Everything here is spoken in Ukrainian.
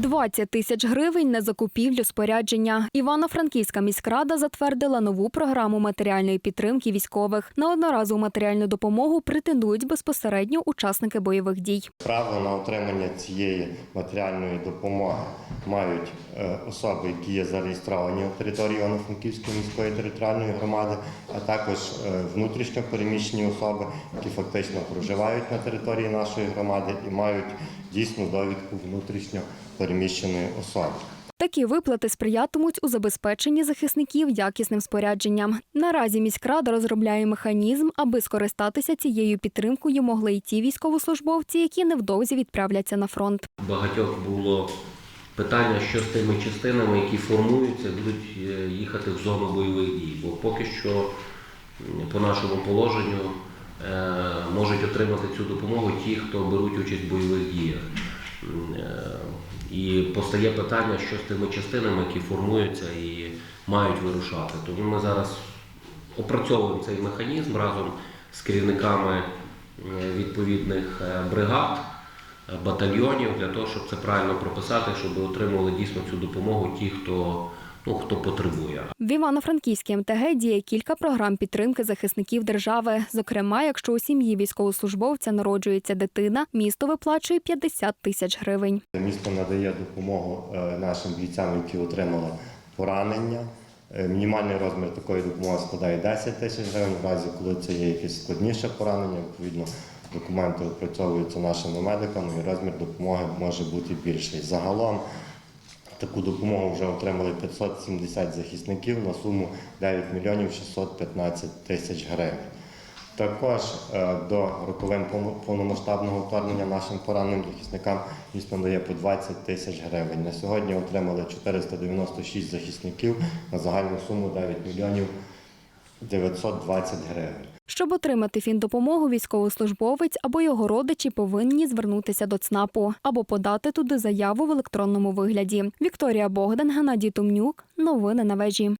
20 тисяч гривень на закупівлю спорядження. Івано-Франківська міськрада затвердила нову програму матеріальної підтримки військових. На одноразову матеріальну допомогу претендують безпосередньо учасники бойових дій. Право на отримання цієї матеріальної допомоги мають е, особи, які є зареєстровані на території Івано-Франківської міської територіальної громади, а також е, внутрішньо переміщені особи, які фактично проживають на території нашої громади і мають дійсну довідку внутрішньо переміщеної особи. Такі виплати сприятимуть у забезпеченні захисників якісним спорядженням. Наразі міськрада розробляє механізм, аби скористатися цією підтримкою могли й ті військовослужбовці, які невдовзі відправляться на фронт. Багатьох було питання, що з тими частинами, які формуються, будуть е, їхати в зону бойових дій. Бо поки що, по нашому положенню, е, можуть отримати цю допомогу ті, хто беруть участь в бойових діях. Е, І постає питання, що з тими частинами, які формуються і мають вирушати. Тому ми зараз опрацьовуємо цей механізм разом з керівниками е, відповідних е, бригад, батальйонів для того, щоб це правильно прописати, щоб отримували дійсно цю допомогу ті, хто, ну, хто потребує. В Івано-Франківській МТГ діє кілька програм підтримки захисників держави. Зокрема, якщо у сім'ї військовослужбовця народжується дитина, місто виплачує 50 тисяч гривень. Місто надає допомогу е, нашим бійцям, які отримали поранення. Е, Мінімальний розмір такої допомоги складає 10 тисяч гривень. В разі, коли це є якесь складніше поранення, відповідно документи опрацьовуються нашими медиками, і розмір допомоги може бути більший. Загалом таку допомогу вже отримали 570 захисників на суму 9 мільйонів 615 тисяч гривень. Також е, до роковин повномасштабного вторгнення нашим пораненим захисникам місто надає по 20 тисяч гривень. На сьогодні отримали 496 захисників на загальну суму 9 мільйонів 920 гривень. Щоб отримати фіндопомогу, військовослужбовець або його родичі повинні звернутися до ЦНАПу або подати туди заяву в електронному вигляді. Вікторія Богдан, Геннадій Тумнюк. Новини на вежі.